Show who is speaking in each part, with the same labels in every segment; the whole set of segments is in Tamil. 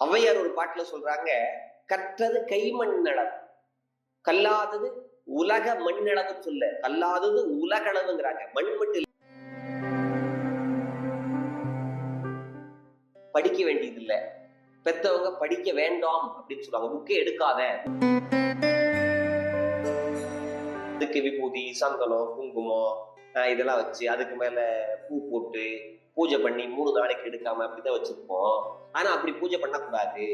Speaker 1: ஔவையார் ஒரு பாட்டுல சொல்றாங்க கற்றது கைமண்ணளவு. கல்லாதது உலக மண்ணளவு சொல்ல கல்லாதது உலகளவுங்கிறாங்க. மண் மட்டும் படிக்க வேண்டியது இல்ல பெத்தவங்க படிக்க வேண்டாம் அப்படின்னு சொல்லுவாங்க. புக்கே எடுக்காத. அதுக்கு விபூதி சந்தனம் குங்குமம் ஆஹ் இதெல்லாம் வச்சு அதுக்கு மேல பூ போட்டு பூஜை பண்ணி மூணு நாளைக்கு எடுக்காம அப்படிதான் வச்சிருப்போம். ஆனா அப்படி பூஜை பண்ணக்கூடாது.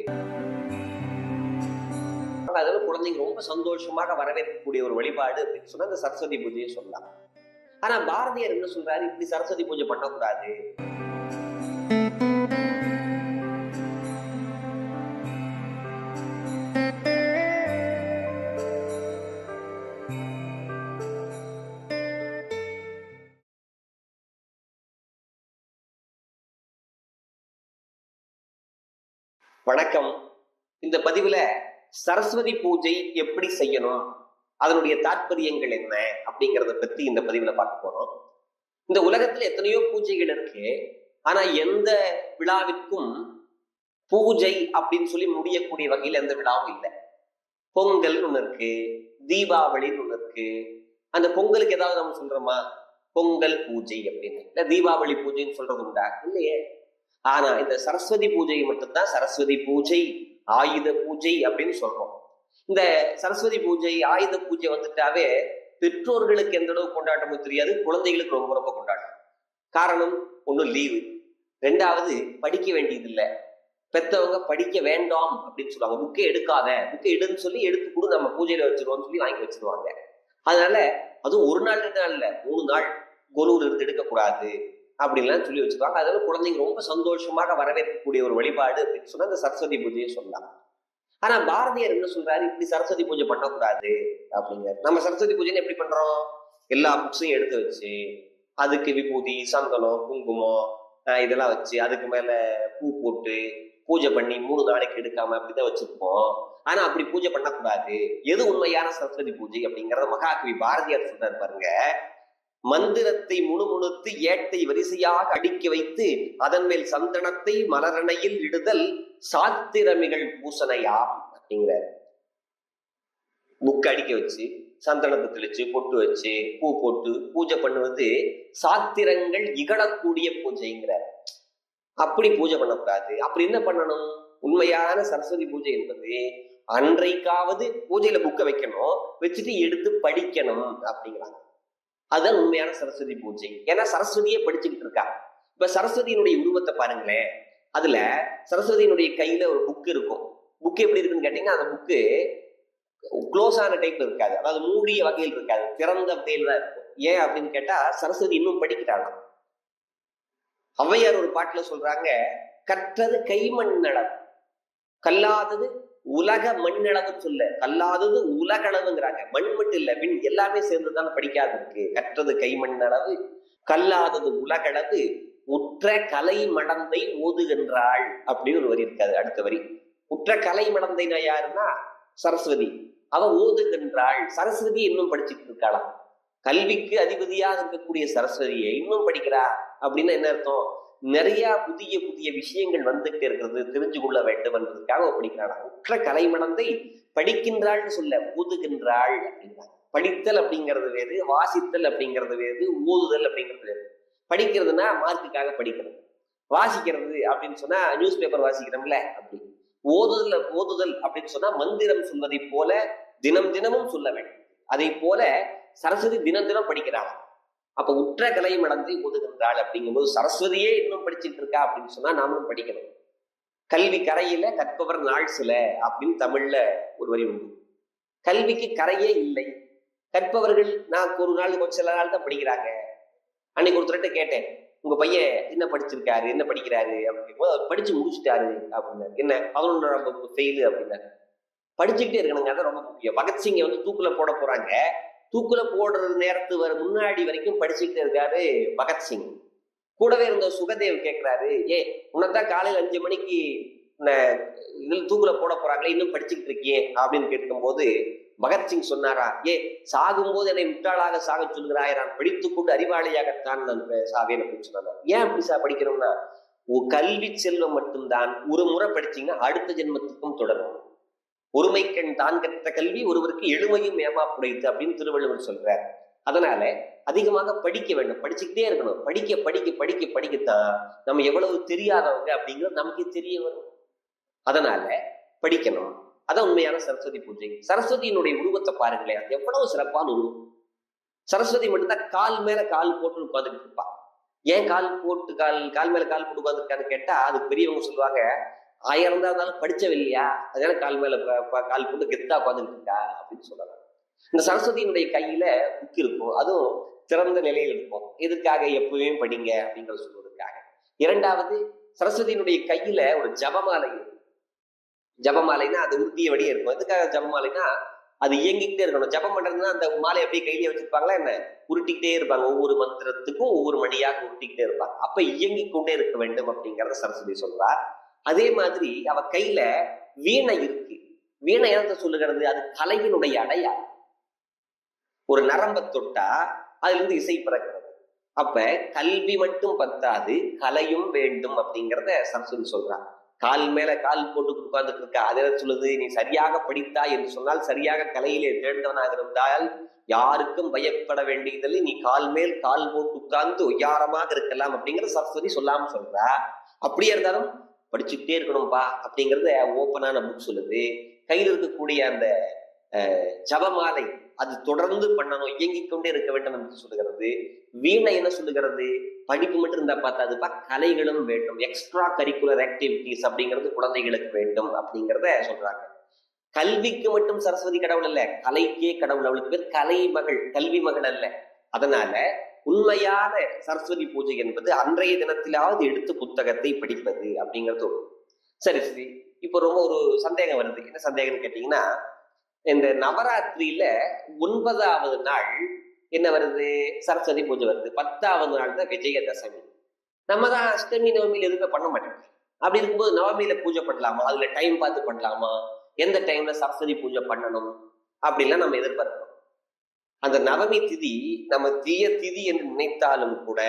Speaker 1: அதெல்லாம் குழந்தைங்க ரொம்ப சந்தோஷமாக வரவேற்கக்கூடிய ஒரு வழிபாடு அப்படின்னு சொன்னா இந்த சரஸ்வதி பூஜையை சொல்லலாம். ஆனா பாரதியார் என்ன சொல்றாரு? இப்படி சரஸ்வதி பூஜை பண்ணக்கூடாது. சரஸ்வதி பூஜை எப்படி செய்யணும்? அதனுடைய தாற்பயங்கள் என்ன? அப்படிங்கறத பத்தி இந்த பதிவுல பார்க்க போறோம். இந்த உலகத்துல எத்தனையோ பூஜைகள் இருக்கு. ஆனா எந்த விழாவிற்கும் பூஜை அப்படின்னு சொல்லி முடியக்கூடிய வகையில எந்த விழாவும் இல்லை. பொங்கல் ஒண்ணு இருக்கு தீபாவளின்னு ஒண்ணு இருக்கு. அந்த பொங்கலுக்கு ஏதாவது நம்ம சொல்றோமா? பொங்கல் பூஜை அப்படின்னு. இல்ல தீபாவளி பூஜைன்னு சொல்றது உண்டா? இல்லையே. ஆனா இந்த சரஸ்வதி பூஜை மட்டும்தான் சரஸ்வதி பூஜை ஆயுத பூஜை அப்படின்னு சொல்றோம். இந்த சரஸ்வதி பூஜை ஆயுத பூஜை வந்துட்டாவே பெற்றோர்களுக்கு எந்த அளவு கொண்டாட்டமோ தெரியாது குழந்தைகளுக்கு ரொம்ப ரொம்ப கொண்டாட்டம். காரணம் ஒன்று லீவு ரெண்டாவது படிக்க வேண்டியது இல்லை பெத்தவங்க படிக்க வேண்டாம் அப்படின்னு சொல்லுவாங்க. புக்கே எடுக்காத. புக்கை எடுன்னு சொல்லி எடுத்து கொடு நம்ம பூஜையில வச்சிருவோம்னு சொல்லி வாங்கி வச்சிருவாங்க. அதனால அதுவும் ஒரு நாள் ரெண்டு நாள் இல்லை மூணு நாள். குருவில் இருந்து எடுக்கக்கூடாது. அப்படின்லாம் சொல்லி வச்சிருக்காங்க. அதனால குழந்தைங்க ரொம்ப சந்தோஷமாக வரவேற்கக்கூடிய ஒரு வழிபாடு அப்படின்னு சொன்னா இந்த சரஸ்வதி பூஜையை சொல்லலாம் ஆனா பாரதியார் என்ன சொல்றாரு? இப்படி சரஸ்வதி பூஜை பண்ணக்கூடாது அப்படிங்கிறார். நம்ம சரஸ்வதி பூஜைன்னு எப்படி பண்றோம்? எல்லா புக்ஸையும் எடுத்து வச்சு அதுக்கு விபூதி சந்தனம் குங்குமம் இதெல்லாம் வச்சு அதுக்கு மேல பூ போட்டு பூஜை பண்ணி மூணு நாளைக்கு எடுக்காம அப்படிதான் வச்சிருப்போம். ஆனா அப்படி பூஜை பண்ணக்கூடாது. எது உண்மையான சரஸ்வதி பூஜை அப்படிங்கறத மகாகவி பாரதியார் சொல்றாரு பாருங்க. மந்திரத்தை முணுமுணுத்து ஏட்டை வரிசையாக அடுக்கி வைத்து அதன் மேல் சந்தனத்தை மலரணையில் இடுதல் சாத்திரமிகள் பூசணையாம் அப்படிங்கிறார். புக் அடிக்க வச்சு சந்தனத்தை தெளிச்சு பொட்டு வச்சு பூ போட்டு பூஜை பண்ணுவது சாத்திரங்கள் இகழக்கூடிய பூஜைங்கிறார். அப்படி பூஜை பண்ணக்கூடாது. அப்படி என்ன பண்ணணும்? உண்மையான சரஸ்வதி பூஜை என்பது அன்றைக்காவது பூஜையில புக்கை வைக்கணும் வச்சுட்டு எடுத்து படிக்கணும் அப்படிங்கிறாங்க. அதுதான் உண்மையான சரஸ்வதி பூஜை. ஏன்னா சரஸ்வதியே படிச்சுக்கிட்டு இருக்கா. இப்ப சரஸ்வதியினுடைய உருவத்தை பாருங்களேன். அதுல சரஸ்வதியினுடைய கையில ஒரு புக் இருக்கும். புக் எப்படி இருக்குன்னு கேட்டீங்கன்னா அந்த புக்கு க்ளோஸ் ஆன டைப்ல இருக்காது. அதாவது மூடிய வகையில் இருக்காது. திறந்த வகையில் தான் இருக்கும். ஏன் அப்படின்னு கேட்டா சரஸ்வதி இன்னும் படிக்கிறாங்க ஔவையார் ஒரு பாட்டுல சொல்றாங்க கற்றது கைமண்ணளவு கல்லாதது உலக மண்ணளவு சொல்ல கல்லாதது உலகளவுங்கிறாங்க. மண் மட்டும் இல்ல விண் எல்லாமே சேர்ந்துதான் படிக்காது இருக்கு. கற்றது கைமண்ணளவு கல்லாதது உலகளவு உற்ற கலை மடந்தை ஓதுகின்றாள் அப்படின்னு ஒரு வரி இருக்காது அடுத்த வரி. உற்ற கலை மடந்தைனா யாருன்னா? சரஸ்வதி. அவ ஓதுகின்றாள். சரஸ்வதி இன்னும் படிச்சுட்டு இருக்காளாம் கல்விக்கு அதிபதியாக இருக்கக்கூடிய சரஸ்வதியை இன்னும் படிக்கிறா? அப்படின்னா என்ன அர்த்தம்? நிறைய புதிய புதிய விஷயங்கள் வந்துட்டு இருக்கிறது தெரிஞ்சு கொள்ள வேண்டும் என்பதற்காக அவ உற்ற கலை படிக்கின்றாள்னு சொல்ல ஊதுகின்றாள் அப்படிங்கிறாங்க படித்தல் அப்படிங்கிறது வேறு வாசித்தல் அப்படிங்கிறது வேறு ஓதுதல் அப்படிங்கிறது வேறு. படிக்கிறதுனா மார்க்குக்காக படிக்கிறது வாசிக்கிறது அப்படின்னு சொன்னா நியூஸ் பேப்பர் வாசிக்கிறோம்ல அப்படி. ஓதுதல் ஓதுதல் அப்படின்னு சொன்னா மந்திரம் சொல்வதை போல தினம் தினமும் சொல்ல வேண்டும். அதை போல சரஸ்வதி தினம் தினம் படிக்கிறாங்க அப்ப உற்ற கலை மடந்தை ஓதுகின்றாள் அப்படிங்கும்போது சரஸ்வதியே இன்னும் படிச்சுட்டு இருக்கா அப்படின்னு சொன்னா நாமளும் படிக்கணும். கல்வி கரையில கற்பவர் நாள் சில அப்படின்னு தமிழ்ல ஒரு வரி உண்டு. கல்விக்கு கரையே இல்லை. கற்பவர்கள் நான் ஒரு நாள் கொஞ்சம் சில நாள் தான் படிக்கிறாங்க. அன்னைக்கு ஒருத்தர்கிட்ட கேட்டேன். உங்க பையன் என்ன படிச்சிருக்காரு? என்ன படிக்கிறாரு? அப்படிங்கும்போது அவர் படிச்சு முடிச்சுட்டாரு அப்படின்னாரு. என்ன? பதினொன்றாம் வகுப்பு ஃபெயிலு அப்படின்னாரு படிச்சுக்கிட்டே இருக்கணுங்க அதான் ரொம்ப முக்கியம். பகத்சிங்கை வந்து தூக்குல போட போறாங்க. தூக்குல போடுற நேரத்து வர முன்னாடி வரைக்கும் படிச்சுக்கிட்டு இருக்காரு பகத்சிங் கூடவே இருந்த சுகதேவ் கேட்கிறாரு ஏ உனதான் காலையில அஞ்சு மணிக்கு இதில் தூக்குல போட போறாங்களே இன்னும் படிச்சுக்கிட்டு இருக்கியே அப்படின்னு கேட்கும்போது பகத்சிங் சொன்னாரா ஏ சாகும்போது என்னை முட்டாளாக சாக சொல்கிறாய் நான் படித்து கொண்டு அறிவாளியாகத்தான் நான் சாவேன் அப்படின்னு சொன்னாங்க. ஏன் அப்படி சா படிக்கிறோம்னா உ- கல்வி செல்வம் மட்டும்தான். ஒரு முறை படிச்சீங்கன்னா அடுத்த ஜென்மத்துக்கும் தொடரும். ஒருமைக்கண் தான் கற்ற கல்வி ஒருவருக்கு எளிமையும் ஏமாப்புடைத்து அப்படின்னு திருவள்ளுவர் சொல்றார். அதனால அதிகமாக படிக்க வேண்டும். படிச்சுக்கிட்டே இருக்கணும். படிக்க படிக்க படிக்க படிக்கத்தான் நம்ம எவ்வளவு தெரியாதவங்க அப்படிங்கிறது நமக்கு தெரிய வரும். அதனால படிக்கணும். அதான் உண்மையான சரஸ்வதி பூஜை. சரஸ்வதியினுடைய உருவத்தை பாருங்களேன். அது எவ்வளவு சிறப்பான உருவம். சரஸ்வதி மட்டும்தான் கால் மேல கால் போட்டு உட்காந்துட்டு இருப்பா. ஏன் கால் போட்டு கால் கால் மேல கால் போட்டு உட்காந்துருக்கான்னு கேட்டா அதுக்கு பெரியவங்க சொல்லுவாங்க ஆயிரம் தான் இருந்தாலும் படிச்சவில்லையா? அதனால கால் மேல கால் போட்டு கெத்தா உட்காந்துட்டு இருக்கா அப்படின்னு சொல்லலாம். இந்த சரஸ்வதியினுடைய கையில புக் இருக்கும். அதுவும் திறந்த நிலையில் இருக்கும். எதுக்காக எப்பவுமே படிங்க அப்படிங்கறத சொல்வதற்காக. இரண்டாவது சரஸ்வதியினுடைய கையில ஒரு ஜபமாலை இருக்கும். ஜபமாலைனா அது உறுதியபடியே இருக்கும். எதுக்காக ஜபமாலைனா அது இயங்கிக்கிட்டே இருக்கணும். ஜபம் பண்றதுன்னா அந்த மாலை அப்படியே கையிலே வச்சிருப்பாங்களா என்ன? உருட்டிக்கிட்டே இருப்பாங்க. ஒவ்வொரு மந்திரத்துக்கும் ஒவ்வொரு மணியாக உருட்டிக்கிட்டே இருப்பாங்க. அப்ப இயங்கிக் கொண்டே இருக்க வேண்டும் அப்படிங்கறத சரஸ்வதி சொல்றார் அதே மாதிரி அவ கையில வீணை இருக்கு. வீணை எதை சொல்லுகிறது? அது கலையினுடைய அடையா. ஒரு நரம்பை தொட்டா அதுல இருந்து இசை பிறக்கிறது. அப்ப கல்வி மட்டும் பத்தாது கலையும் வேண்டும் அப்படிங்கிறத சரஸ்வதி சொல்றான். கால் மேல கால் போட்டு உட்கார்ந்துட்டு இருக்கா. அது சொல்லுது? நீ சரியாக படித்தாய் என்று சொன்னால் சரியாக கலையிலே தேர்ந்தவனாக இருந்தால் யாருக்கும் பயப்பட வேண்டியதில்லை. நீ கால் மேல் கால் போட்டு உட்கார்ந்து ஒய்யாரமாக இருக்கலாம் அப்படிங்கிற சரஸ்வதி சொல்லாம சொல்றா. அப்படியே இருந்தாலும் படிச்சுக்கிட்டே இருக்கணும்ப்பா அப்படிங்கிறத ஓப்பனான புக் சொல்லுது. கையில் இருக்கக்கூடிய அந்த அஹ், ஜபமாலை அது தொடர்ந்து பண்ணணும் இயங்கிக் கொண்டே இருக்க வேண்டும் என்று சொல்லுகிறது. வீணை என்ன சொல்லுகிறது? படிப்பு மட்டும் இருந்தா பார்த்தாதுப்பா கலைகளும் வேண்டும். எக்ஸ்ட்ரா கரிக்குலர் ஆக்டிவிட்டிஸ் அப்படிங்கிறது குழந்தைகளுக்கு வேண்டும் அப்படிங்கிறத சொல்றாங்க. கல்விக்கு மட்டும் சரஸ்வதி கடவுள் அல்ல கலைக்கே கடவுள். அவளுக்கு பேர் கலை மகள் கல்வி மகள் அல்ல. அதனால உண்மையான சரஸ்வதி பூஜை என்பது அன்றைய தினத்திலாவது எடுத்து புத்தகத்தை படிப்பது அப்படிங்கிறது ஒரு. சரி சரி. இப்போ ரொம்ப ஒரு சந்தேகம் வருது. என்ன சந்தேகம்னு கேட்டீங்கன்னா இந்த நவராத்திரியில ஒன்பதாவது நாள் என்ன வருது? சரஸ்வதி பூஜை வருது. பத்தாவது நாள் தான் விஜயதசமி. நம்ம தான் அஷ்டமி நவமியில எதுவுமே பண்ண மாட்டோம். அப்படி இருக்கும்போது நவமியில பூஜை பண்ணலாமா? அதுல டைம் பார்த்து பண்ணலாமா? எந்த டைம்ல சரஸ்வதி பூஜை பண்ணணும்? அப்படின்லாம் நம்ம எதிர்பார்க்கிறோம். அந்த நவமி திதி நம்ம தீய திதி என்று நினைத்தாலும் கூட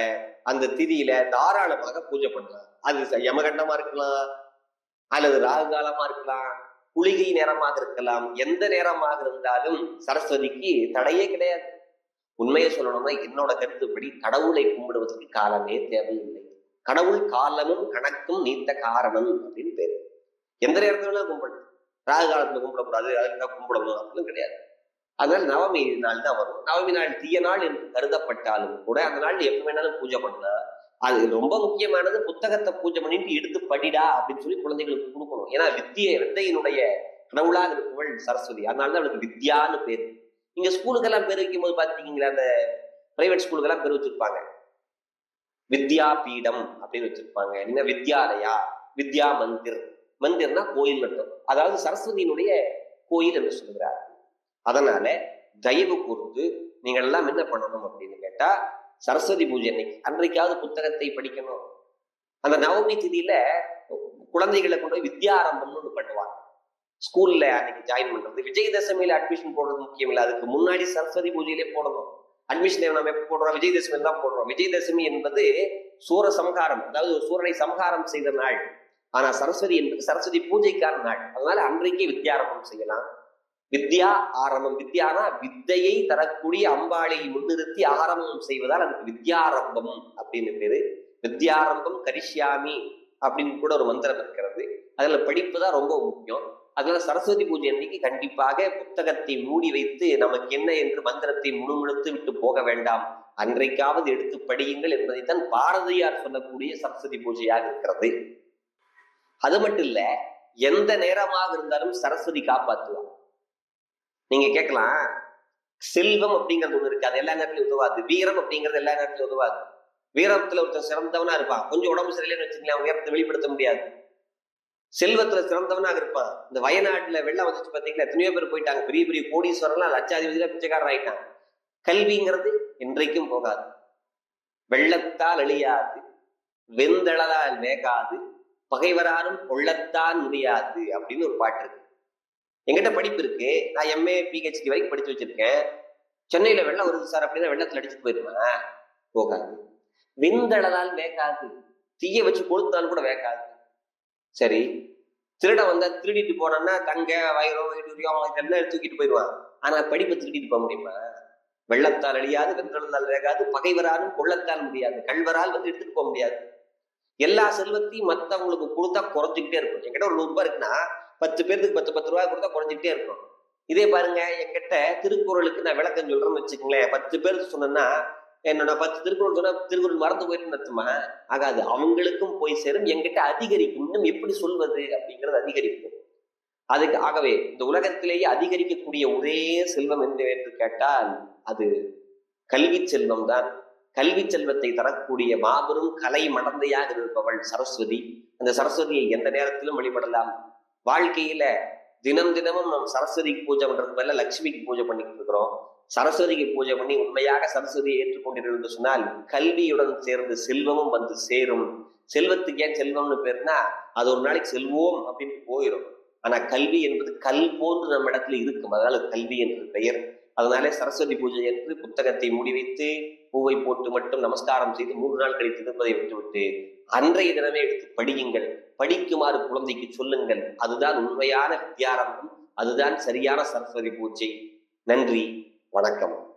Speaker 1: அந்த திதியில தாராளமாக பூஜை பண்ணலாம். அது யமகண்டமா இருக்கலாம் அல்லது ராகு காலமா இருக்கலாம் குளிகை நேரமாக இருக்கலாம் எந்த நேரமாக இருந்தாலும் சரஸ்வதிக்கு தடையே கிடையாது. உண்மையை சொல்லணும்னா என்னோட கருத்துப்படி கடவுளை கும்பிடுவதற்கு காலமே தேவையில்லை. கடவுள் காலமும் கணக்கும் நீத்த காரணம் அப்படின்னு பேரு. எந்த நேரத்துல கும்பிடணும் ராகு காலத்துல கும்பிடக்கூடாது அதுக்காக கும்பிடணும் அப்படின்னு கிடையாது. அதனால நவமி நாள் தான் வரும். நவமி நாள் தீய நாள் என்று கருதப்பட்டாலும் கூட அந்த நாள் எப்ப வேணாலும் பூஜை பண்ணலாம் அது ரொம்ப முக்கியமானது புத்தகத்தை பூஜை பண்ணிட்டு எடுத்து படிடா அப்படின்னு சொல்லி குழந்தைகளுக்கு கொடுக்கணும். ஏன்னா வித்தியை வித்தையினுடைய கடவுளாக இருப்பவள் சரஸ்வதி. அதனால தான் அவளுக்கு வித்யான்னு பேர். இங்க ஸ்கூலுக்கெல்லாம் பேர் வைக்கும் போது பாத்தீங்களா அந்த பிரைவேட் ஸ்கூலுக்கெல்லாம் பேர் வச்சிருப்பாங்க. வித்யா பீடம் அப்படின்னு வச்சிருப்பாங்க. இல்லைன்னா வித்யாலயா வித்யா மந்திர். மந்திர்னா கோயில் மட்டும். அதாவது சரஸ்வதியினுடைய கோயில் என்று சொல்கிறார் அதனால தயவு கூர்ந்து நீங்கள் எல்லாம் என்ன பண்ணணும் அப்படின்னு கேட்டா சரஸ்வதி பூஜை அன்னைக்கு அன்றைக்காவது புத்தகத்தை படிக்கணும். அந்த நவமி திதியில குழந்தைகளை கொண்டு போய் வித்யாரம்பம்னு ஒன்று பண்ணுவாங்க. ஸ்கூல்ல அன்னைக்கு ஜாயின் பண்றது. விஜயதசமியில அட்மிஷன் போடுறது முக்கியம் இல்லை. அதுக்கு முன்னாடி சரஸ்வதி பூஜையிலே போடணும். அட்மிஷன் நம்ம எப்போ போடுறோம்? விஜயதசமி தான் போடுறோம். விஜயதசமி என்பது சூர சம்ஹாரம். அதாவது சூரனை சம்ஹாரம் செய்த நாள். ஆனா சரஸ்வதி என்பது சரஸ்வதி பூஜைக்கான நாள். அதனால அன்றைக்கே வித்யாரம்பம் செய்யலாம். வித்யா ஆரம்பம். வித்யானா வித்தையை தரக்கூடிய அம்பாளை முன்னிறுத்தி ஆரம்பம் செய்வதால் அதுக்கு வித்யாரம்பம் அப்படின்னு பேரு. வித்யாரம்பம் கரிஷ்யாமி அப்படின்னு கூட ஒரு மந்திரம் இருக்கிறது. அதுல படிப்பு தான் ரொம்ப முக்கியம். அதனால சரஸ்வதி பூஜை அன்னைக்கு கண்டிப்பாக புத்தகத்தை மூடி வைத்து நமக்கு என்ன என்று மந்திரத்தை முழுமுழுத்து விட்டு போக வேண்டாம். அன்றைக்காவது எடுத்து படியுங்கள் என்பதைத்தான் பாரதியார் சொல்லக்கூடிய சரஸ்வதி பூஜையாக இருக்கிறது. அது மட்டும் இல்ல எந்த நேரமாக இருந்தாலும் சரஸ்வதி காப்பாற்றுவார் நீங்க கேட்கலாம். செல்வம் அப்படிங்கிறது ஒண்ணு இருக்கு. அது எல்லா நேரத்திலும் உதவாது. வீரம் அப்படிங்கிறது எல்லா நேரத்திலும் உதவாது. வீரத்துல ஒருத்தன் சிறந்தவனா இருப்பான். கொஞ்சம் உடம்பு சரியில்லைன்னு வச்சுக்கலாம் வீரத்தை வெளிப்படுத்த முடியாது. செல்வத்துல சிறந்தவனாக இருப்பான். இந்த வயநாட்டுல வெள்ளம் வந்துச்சு பாத்தீங்களா? எத்தனையோ பேர் போயிட்டாங்க. பெரிய பெரிய கோடீஸ்வரர்லாம் லட்சாதிபதியில பிச்சைக்காரர் ஆயிட்டாங்க கல்விங்கிறது என்றைக்கும் போகாது. வெள்ளத்தால் அழியாது. வெந்தளதால் வேகாது பகைவராலும் கொள்ளத்தான் முடியாது. அப்படின்னு ஒரு பாட்டு இருக்கு. எங்கிட்ட படிப்பு இருக்கு. நான் எம்ஏ பிஹெச்டி வரைக்கும் படிச்சு வச்சிருக்கேன். சென்னையில வெள்ளம் வருது சார் அப்படின்னா வெள்ளத்துல அடிச்சுட்டு போயிருவேன். போகாது. விந்தளதால் வேக்காது. தீய வச்சு கொளுத்தாலும் கூட வேக்காது. சரி. திருட வந்தா திருடிட்டு போனோம்னா தங்க வைரம் வைடூரியம் இதெல்லாம் தூக்கிட்டு போயிடுவான் ஆனா படிப்பை திருடிட்டு போக முடியுமா? வெள்ளத்தால் அழியாது வெந்தளத்தால் வேகாது பகைவராலும் கொள்ளத்தால் முடியாது கல்வரால் வந்து எடுத்துட்டு போக முடியாது. எல்லா செல்வத்தையும் மத்தவங்களுக்கு கொடுத்தா குறைஞ்சிக்கிட்டே இருக்கும். என்கிட்ட ஒரு நூறு ரூபாய் இருக்குன்னா பத்து பேருக்கு பத்து பத்து ரூபா கொடுத்தா குறைஞ்சிக்கிட்டே இருக்கும். இதே பாருங்க என்கிட்ட திருக்குறளுக்கு நான் விளக்கம் சொல்றேன்னு வச்சுக்கங்களேன். பத்து பேருக்கு சொன்னேன்னா என்னோட பத்து திருக்குறள் சொன்னா திருக்குறள் மறந்து போயிட்டு நடத்துமா ஆகாது. அவங்களுக்கும் போய் சேரும். என்கிட்ட அதிகரிக்கும். இன்னும் எப்படி சொல்வது அப்படிங்கிறது அதிகரிக்கும். அதுக்கு ஆகவே இந்த உலகத்திலேயே அதிகரிக்கக்கூடிய ஒரே செல்வம் என்ன என்று கேட்டால் அது கல்வி செல்வம் தான். கல்வி செல்வத்தை தரக்கூடிய மாபெரும் கலை மடந்தையாக இருப்பவள் சரஸ்வதி. அந்த சரஸ்வதியை எந்த நேரத்திலும் வழிபடலாம். வாழ்க்கையில தினம் தினமும் நம்ம சரஸ்வதிக்கு பூஜை பண்றது பதிலா லட்சுமிக்கு பூஜை பண்ணிக்கிட்டு இருக்கிறோம். சரஸ்வதிக்கு பூஜை பண்ணி உண்மையாக சரஸ்வதியை ஏற்றுக்கொண்டிருந்து சொன்னால் கல்வியுடன் சேர்ந்து செல்வமும் வந்து சேரும். செல்வத்துக்கு ஏன் செல்வம்னு பேர்னா அது ஒரு நாளைக்கு செல்வோம் அப்படின்னு போயிடும் ஆனா கல்வி என்பது கல் போன்று நம்ம இடத்துல இருக்கும். அதனால கல்வி என்று பெயர். அதனாலே சரஸ்வதி பூஜை என்று புத்தகத்தை மூடி வைத்து பூவை போட்டு மட்டும் நமஸ்காரம் செய்து மூன்று நாள் கழித்து இருப்பதை விட்டுவிட்டு அன்றைய தினமே எடுத்து படியுங்கள். படிக்குமாறு குழந்தைக்கு சொல்லுங்கள். அதுதான் உண்மையான வித்யாரம்பம் அதுதான் சரியான சரஸ்வதி பூஜை நன்றி வணக்கம்.